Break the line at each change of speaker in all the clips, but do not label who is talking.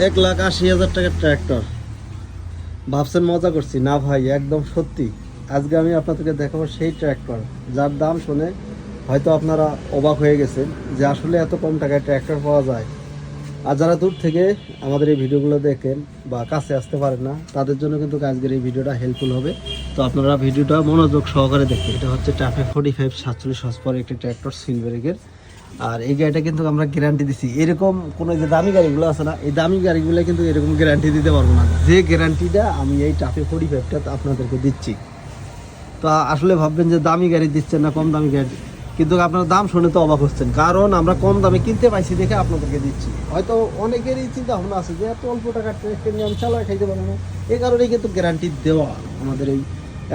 এক লাখ আশি হাজার টাকার ট্র্যাক্টর। ভাবছেন মজা করছি। না ভাই, একদম সত্যি। আজকে আমি আপনাদেরকে দেখাবো সেই ট্র্যাক্টর, যার দাম শুনে হয়তো আপনারা অবাক হয়ে গেছেন যে আসলে এত কম টাকায় ট্র্যাক্টর পাওয়া যায়। আর যারা দূর থেকে আমাদের এই ভিডিওগুলো দেখেন বা কাছে আসতে পারেন না, তাদের জন্য কিন্তু আজকের এই ভিডিওটা হেল্পফুল হবে। তো আপনারা ভিডিওটা মনোযোগ সহকারে দেখবেন এটা হচ্ছে টাফে ফোর্টি ফাইভ সাতচল্লিশ হসপর একটি ট্র্যাক্টর সিলভারেগের আর এই গাড়িটা কিন্তু আমরা গ্যারান্টি দিছি। এরকম কোনো যে দামি গাড়িগুলো আছে না, এই দামি গাড়িগুলো কিন্তু এরকম গ্যারান্টি দিতে পারব না। যে গ্যারান্টিটা আমি এই টাফে ফোর্টি ফাইভটা আপনাদেরকে দিচ্ছি। তো আসলে ভাববেন যে দামি গাড়ি দিচ্ছেন না কম দামি গাড়ি। কিন্তু আপনার দাম শুনে তো অবাক হচ্ছেন। কারণ আমরা কম দামে কিনতে পাইছি দেখে আপনাদেরকে দিচ্ছি। হয়তো অনেকেরই চিন্তা ভাবনা আছে যে এত অল্প টাকার নিয়ে আমি চালা খাইতে পারব না। এই কারণেই কিন্তু গ্যারান্টি দেওয়া আমাদের এই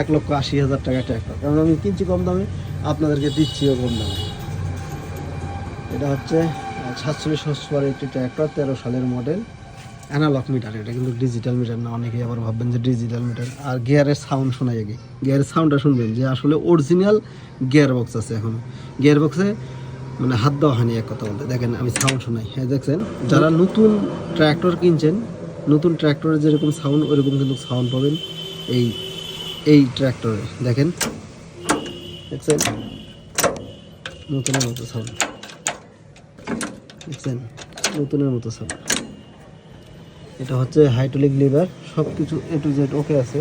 এক লক্ষ আশি হাজার টাকা ট্র্যাক্টর কারণ আমি কিনছি কম দামে, আপনাদেরকে দিচ্ছিও কম দামে। এটা হচ্ছে সাতচল্লিশ হসপার একটি ট্র্যাক্টর, তেরো সালের মডেল। অ্যানালগ মিটার এটা কিন্তু ডিজিটাল মিটার না, অনেকেই আবার ভাববেন যে ডিজিটাল মিটার আর গিয়ারের সাউন্ড শোনাই আগে। গিয়ারের সাউন্ডটা শুনবেন যে আসলে অরিজিনাল গিয়ার বক্স আছে এখন। গিয়ার বক্সে মানে হাত দেওয়া হয়নি এক কথা বলতে দেখেন, আমি সাউন্ড শোনাই। হ্যাঁ দেখছেন? যারা নতুন ট্র্যাক্টর কিনছেন, নতুন ট্র্যাক্টরের যেরকম সাউন্ড ওইরকম কিন্তু সাউন্ড পাবেন এই এই ট্র্যাক্টরে দেখেন? দেখছেন? নতুনের মতো সাউন্ড দেখছেন, নতুনের মতো সাউন্ড এটা হচ্ছে হাইড্রোলিক লিভার সব কিছু এ টু জেড ওকে আছে।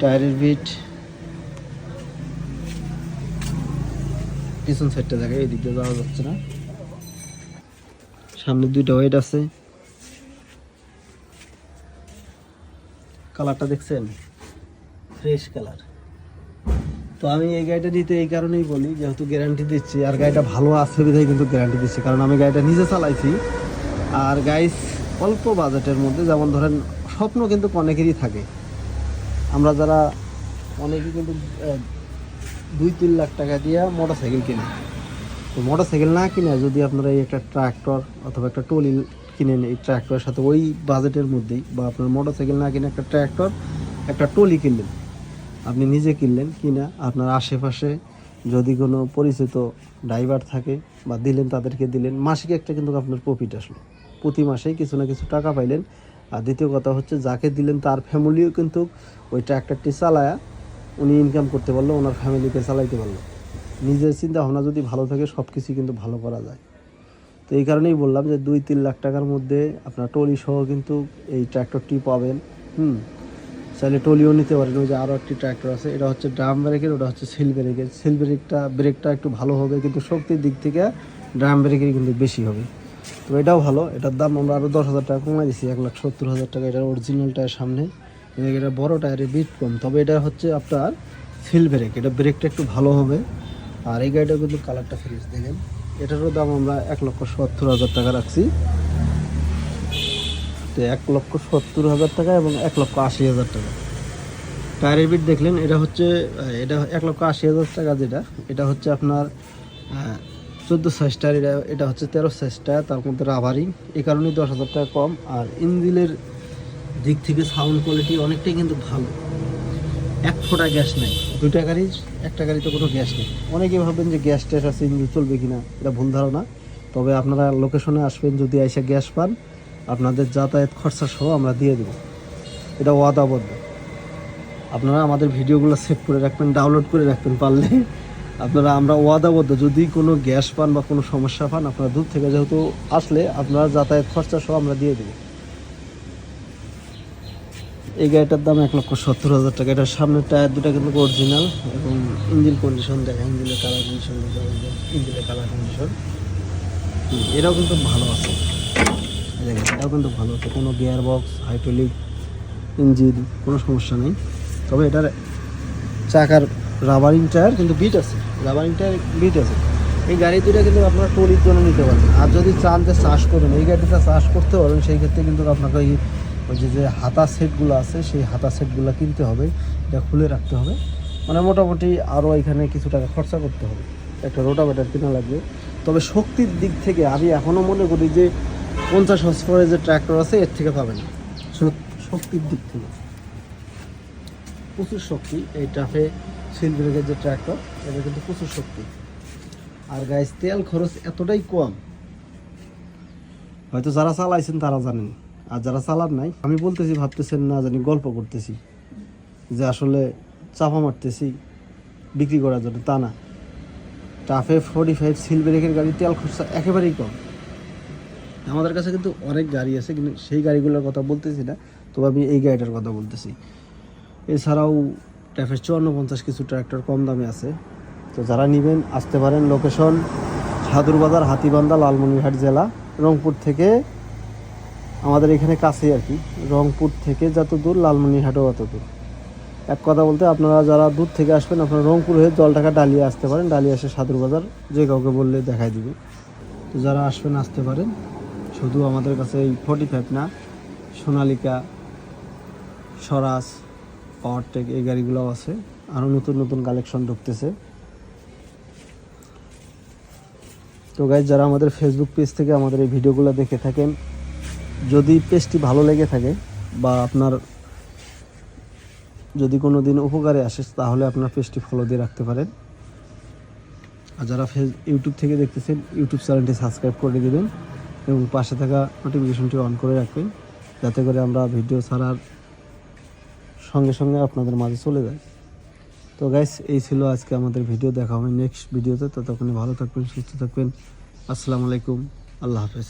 টায়ারের বিট পিছন সাইডটা দেখে এই দিক দিয়ে যাওয়া যাচ্ছে না। সামনে দুইটা ওয়েট আছে। কালারটা দেখছেন? ফ্রেশ কালার তো আমি এই গাড়িটা নিতে এই কারণেই বলি, যেহেতু গ্যারান্টি দিচ্ছি, আর গাড়িটা ভালো আছে বিধায় কিন্তু গ্যারান্টি দিচ্ছি, কারণ আমি গাড়িটা নিজে চালাইছি। আর গাইস অল্প বাজেটের মধ্যে, যেমন ধরেন, স্বপ্ন কিন্তু অনেকেরই থাকে। আমরা যারা অনেকেই কিন্তু দুই তিন লাখ টাকা দিয়ে মোটর সাইকেল কিনে। তো মোটর সাইকেল না কিনে, যদি আপনারা এই একটা ট্রাক্টর অথবা একটা টলি কিনেন, এই ট্র্যাক্টরের সাথে ওই বাজেটের মধ্যেই, বা আপনার মোটর সাইকেল না কিনে একটা ট্র্যাক্টর একটা টলি কিনলেন আপনি নিজে কিনলেন কিনা, আপনার আশেপাশে যদি কোনো পরিচিত ড্রাইভার থাকে বা দিলেন তাদেরকে দিলেন, মাসিক একটা কিন্তু আপনার প্রফিট আসলো। প্রতি মাসেই কিছু না কিছু টাকা পাইলেন। আর দ্বিতীয় কথা হচ্ছে, যাকে দিলেন তার ফ্যামিলিও কিন্তু ওই ট্র্যাক্টরটি চালায়া উনি ইনকাম করতে পারল, ওনার ফ্যামিলিকে চালাইতে পারল। নিজের চিন্তা ভাবনা যদি ভালো থাকে সব কিছুই কিন্তু ভালো করা যায়। তো এই কারণেই বললাম যে দুই তিন লাখ টাকার মধ্যে আপনার টলি সহ কিন্তু এই ট্র্যাক্টরটি পাবেন। হুম? চাইলে টলিও নিতে পারেন। ওই যে আরও একটি ট্র্যাক্টর আছে, এটা হচ্ছে ড্রাম ব্রেকের ওটা হচ্ছে সিল ব্রেকের সিল ব্রেকটা ব্রেকটা একটু ভালো হবে, কিন্তু শক্তির দিক থেকে ড্রাম ব্রেকের কিন্তু বেশি হবে। তো এটাও ভালো, এটার দাম আমরা আরও দশ হাজার টাকা কমাই দিচ্ছি এক লাখ সত্তর হাজার টাকা। এটার অরিজিনাল টায়ার সামনে। এটা বড় টায়ারের বিট কম, তবে এটা হচ্ছে আপনার সিল ব্রেক এটা ব্রেকটা একটু ভালো হবে। আর এই গাড়িটাও কিন্তু কালারটা ফ্রেশ দেখেন। এটারও দাম আমরা এক লক্ষ সত্তর হাজার টাকা রাখছি। তো এক লক্ষ সত্তর হাজার টাকা এবং এক লক্ষ আশি হাজার টাকা। টায়ারের বিট দেখলেন, এটা হচ্ছে এটা এক লক্ষ আশি হাজার টাকা যেটা। এটা হচ্ছে আপনার চোদ্দ সাইজ টায়ার, এটা এটা হচ্ছে তেরো সাইজ টায়ার, তার মধ্যে রাবারিং এ কারণেই দশ হাজার টাকা কম। আর ইঞ্জিনের দিক থেকে সাউন্ড কোয়ালিটি অনেকটাই কিন্তু ভালো। এক ফোঁটা গ্যাস নেই। দুটা গাড়ি, একটা গাড়িতে কোনো গ্যাস নেই। অনেকেই ভাববেন যে গ্যাস ট্যাস আছে ইঞ্জিন চলবে কিনা, এটা ভুল ধারণা। তবে আপনারা লোকেশনে আসবেন, যদি এসে গ্যাস পান। আপনাদের যাতায়াত খরচা সহ আমরা দিয়ে দেবো। এটা ওয়াদাবদ্ধ। আপনারা আমাদের ভিডিওগুলো সেভ করে রাখবেন ডাউনলোড করে রাখবেন পারলে। আপনারা, আমরা ওয়াদাবদ্ধ। যদি কোনো গ্যাস পান বা কোনো সমস্যা পান, আপনারা দূর থেকে যেহেতু আসলে আপনারা যাতায়াত খরচা সহ আমরা দিয়ে দেবো। এই গাড়িটার দাম এক লক্ষ সত্তর হাজার টাকা। এটার সামনের টায়ার দুটা কিন্তু অরিজিনাল এবং ইঞ্জিন কন্ডিশন দেখা ইঞ্জিনের কালার কন্ডিশন দেখা ইঞ্জিনের কালার কন্ডিশন এটাও কিন্তু ভালো আছে। দেখেন এটাও কিন্তু ভালো। আছে কোনো গিয়ার বক্স হাইড্রোলিক ইঞ্জিন, কোনো সমস্যা নেই। তবে এটার চাকার রাবারিং টায়ার কিন্তু বিট আছে। রাবারিং টায়ার বিট আছে। এই গাড়ি দুটা কিন্তু আপনারা টলির জন্য নিতে পারবেন। আর যদি চান যে চাষ করবেন, এই গাড়িটা চাষ করতে পারবেন, সেই ক্ষেত্রে কিন্তু আপনাকে ওই ওই যে যে হাতা সেটগুলো আছে, সেই হাতা সেটগুলো কিনতে হবে। এটা খুলে রাখতে হবে। মানে মোটামুটি আরও এখানে কিছু টাকা খরচা করতে হবে। একটা রোটাভেটার কেনা লাগবে। তবে শক্তির দিক থেকে আমি এখনও মনে করি যে পঞ্চাশ হসপরে যে ট্র্যাক্টর আছে, এর থেকে পাবেন। শক্তির দিক থেকে। প্রচুর শক্তি, এই ট্রাফে সিলব্রেকের যে ট্র্যাক্টর এটা কিন্তু প্রচুর শক্তি। আর গাইস তেল খরচ এতটাই কম। হয়তো যারা চালাইছেন, তারা জানেন। আর যারা চালান নাই, আমি বলতেছি, ভাবতেছেন না জানি, গল্প করতেছি। যে আসলে চাপা মারতেছি, বিক্রি করার জন্য। তা না। টাফে ফোর্টি ফাইভ সিল ব্রেকের গাড়ি তেল খরচা একেবারেই কম। আমাদের কাছে কিন্তু অনেক গাড়ি আছে, কিন্তু সেই গাড়িগুলোর কথা বলতেছি না, তবে আমি এই গাড়িটার কথা বলতেছি। এছাড়াও ট্যাফের চুয়ান্ন পঞ্চাশ কিছু ট্র্যাক্টর কম দামে আছে। তো যারা নেবেন, আসতে পারেন লোকেশন সাদুরবাজার, হাতিবান্ধা, লালমনিরহাট জেলা, রংপুর থেকে আমাদের এখানে কাছেই আর কি, রংপুর থেকে যত দূর লালমনিরহাটও অত দূর এক কথা বলতে, আপনারা যারা দূর থেকে আসবেন, আপনারা রংপুর হয়ে জলটাকা ডালিয়ে আসতে পারেন, ডালিয়ে এসে সাদুরবাজার, যে কাউকে বললে দেখাই দিবে। তো যারা আসবেন, আসতে পারেন। শুধু আমাদের কাছে এই ফর্টি ফাইভ না, সোনালিকা, স্বরাজ পাওয়ারটেক এই গাড়িগুলোও আছে। আরও নতুন নতুন কালেকশন ঢুকতেছে। তো গাইজ যারা আমাদের ফেসবুক পেজ থেকে আমাদের এই ভিডিওগুলো দেখে থাকেন, যদি পেজটি ভালো লেগে থাকে বা আপনার যদি কোনো দিন উপকারে আসে, তাহলে আপনার পেজটি ফলো দিয়ে রাখতে পারেন। আর যারা ফেস ইউটিউব থেকে দেখতেছেন ইউটিউব চ্যানেলটি সাবস্ক্রাইব করে দেবেন। এবং পাশে থাকা নোটিফিকেশনটি অন করে রাখবেন, যাতে করে আমরা ভিডিও ছাড়ার সঙ্গে সঙ্গে আপনাদের মাঝে চলে যায় তো গাইস এই ছিল আজকে আমাদের ভিডিও দেখা হবে নেক্সট ভিডিওতে ততক্ষণে ভালো থাকবেন, সুস্থ থাকবেন। আসসালামু আলাইকুম। আল্লাহ হাফেজ।